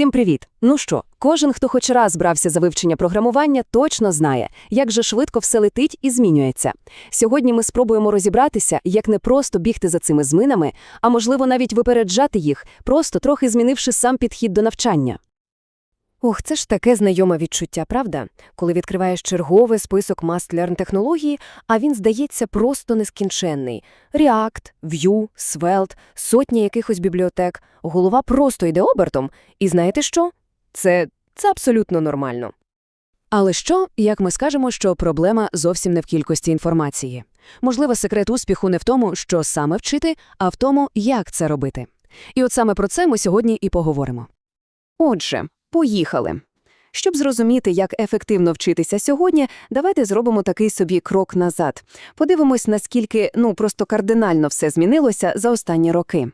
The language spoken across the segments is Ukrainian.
Всім привіт! Ну що, кожен, хто хоч раз брався за вивчення програмування, точно знає, як же швидко все летить і змінюється. Сьогодні ми спробуємо розібратися, як не просто бігти за цими зминами, а можливо навіть випереджати їх, просто трохи змінивши сам підхід до навчання. Ох, це ж таке знайоме відчуття, правда? Коли відкриваєш черговий список must-learn технології, а він здається просто нескінченний. React, Vue, Svelte, сотні якихось бібліотек. Голова просто йде обертом. І знаєте що? Це, це абсолютно нормально. Але що, як ми скажемо, що проблема зовсім не в кількості інформації? Можливо, секрет успіху не в тому, що саме вчити, а в тому, як це робити. І от саме про це ми сьогодні і поговоримо. Отже, поїхали. Щоб зрозуміти, як ефективно вчитися сьогодні, давайте зробимо такий собі крок назад. Подивимось, наскільки, ну, просто кардинально все змінилося за останні роки.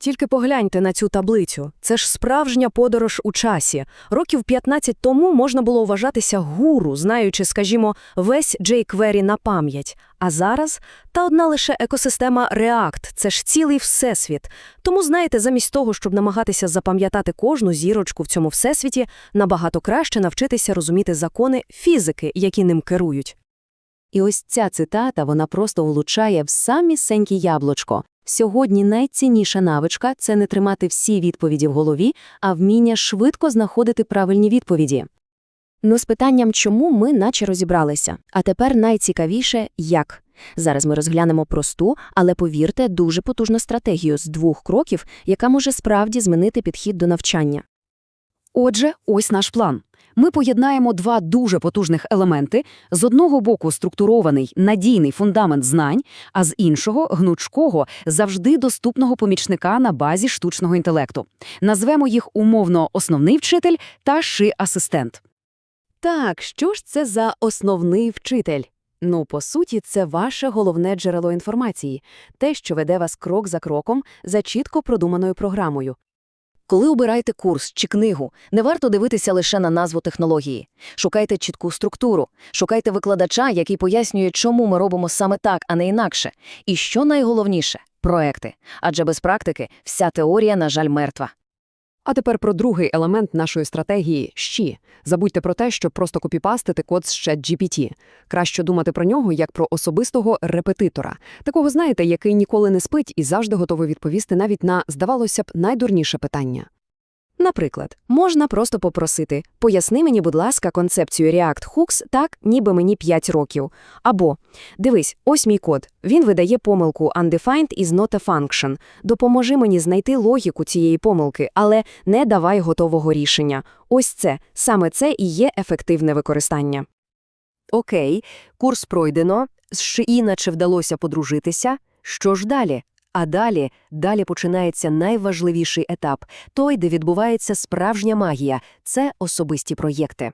Тільки погляньте на цю таблицю. Це ж справжня подорож у часі. Років 15 тому можна було вважатися гуру, знаючи, скажімо, весь jQuery на пам'ять. А зараз та одна лише екосистема React – це ж цілий всесвіт. Тому, знаєте, замість того, щоб намагатися запам'ятати кожну зірочку в цьому всесвіті, набагато краще навчитися розуміти закони фізики, які ним керують. І ось ця цитата, вона просто влучає в самісеньке яблучко. Сьогодні найцінніша навичка – це не тримати всі відповіді в голові, а вміння швидко знаходити правильні відповіді. Ну, з питанням «чому» ми наче розібралися. А тепер найцікавіше – як. Зараз ми розглянемо просту, але, повірте, дуже потужну стратегію з двох кроків, яка може справді змінити підхід до навчання. Отже, ось наш план. Ми поєднаємо два дуже потужних елементи – з одного боку структурований, надійний фундамент знань, а з іншого – гнучкого, завжди доступного помічника на базі штучного інтелекту. Назвемо їх умовно «основний вчитель» та «ши-асистент». Так, що ж це за основний вчитель? Ну, по суті, це ваше головне джерело інформації, те, що веде вас крок за кроком за чітко продуманою програмою. Коли обираєте курс чи книгу, не варто дивитися лише на назву технології. Шукайте чітку структуру, шукайте викладача, який пояснює, чому ми робимо саме так, а не інакше. І що найголовніше – проекти. Адже без практики вся теорія, на жаль, мертва. А тепер про другий елемент нашої стратегії – «щі». Забудьте про те, щоб просто копіпастити код з ChatGPT. Краще думати про нього як про особистого репетитора. Такого, знаєте, який ніколи не спить і завжди готовий відповісти навіть на, здавалося б, найдурніше питання. Наприклад, можна просто попросити «Поясни мені, будь ласка, концепцію React Hooks так, ніби мені 5 років». Або «Дивись, ось мій код. Він видає помилку «Undefined is not a function». Допоможи мені знайти логіку цієї помилки, але не давай готового рішення. Ось це, саме це і є ефективне використання. Окей, курс пройдено, з ШИІ наче вдалося подружитися. Що ж далі? А далі, далі починається найважливіший етап – той, де відбувається справжня магія – це особисті проєкти.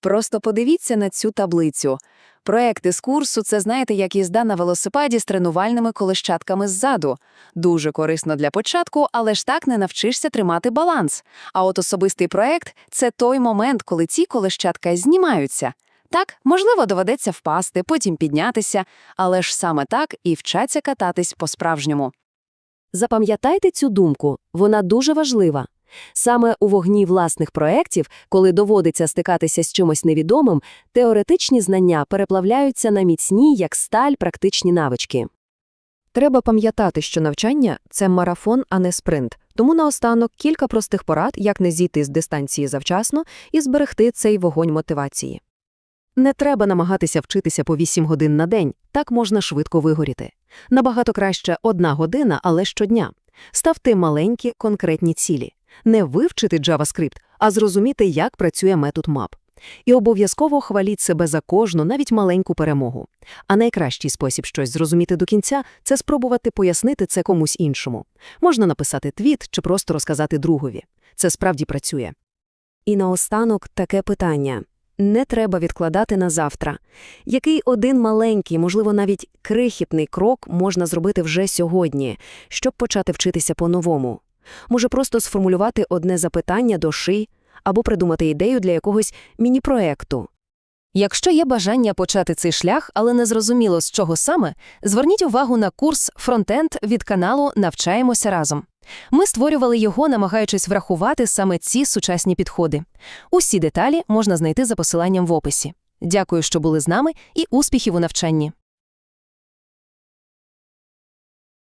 Просто подивіться на цю таблицю. Проекти з курсу – це, знаєте, як їзда на велосипеді з тренувальними колещатками ззаду. Дуже корисно для початку, але ж так не навчишся тримати баланс. А от особистий проект – це той момент, коли ці колещатка знімаються. Так, можливо, доведеться впасти, потім піднятися, але ж саме так і вчаться кататись по-справжньому. Запам'ятайте цю думку, вона дуже важлива. Саме у вогні власних проєктів, коли доводиться стикатися з чимось невідомим, теоретичні знання переплавляються на міцні, як сталь, практичні навички. Треба пам'ятати, що навчання – це марафон, а не спринт. Тому наостанок кілька простих порад, як не зійти з дистанції завчасно і зберегти цей вогонь мотивації. Не треба намагатися вчитися по 8 годин на день, так можна швидко вигоріти. Набагато краще одна година, але щодня. Ставте маленькі конкретні цілі. Не вивчити JavaScript, а зрозуміти, як працює метод map. І обов'язково хваліть себе за кожну, навіть маленьку перемогу. А найкращий спосіб щось зрозуміти до кінця – це спробувати пояснити це комусь іншому. Можна написати твіт чи просто розказати другові. Це справді працює. І наостанок таке питання. Не треба відкладати на завтра. Який один маленький, можливо, навіть крихітний крок можна зробити вже сьогодні, щоб почати вчитися по-новому? Може просто сформулювати одне запитання до ши або придумати ідею для якогось міні-проекту. Якщо є бажання почати цей шлях, але не зрозуміло, з чого саме, зверніть увагу на курс «Фронтенд» від каналу «Навчаємося разом». Ми створювали його, намагаючись врахувати саме ці сучасні підходи. Усі деталі можна знайти за посиланням в описі. Дякую, що були з нами, і успіхів у навчанні!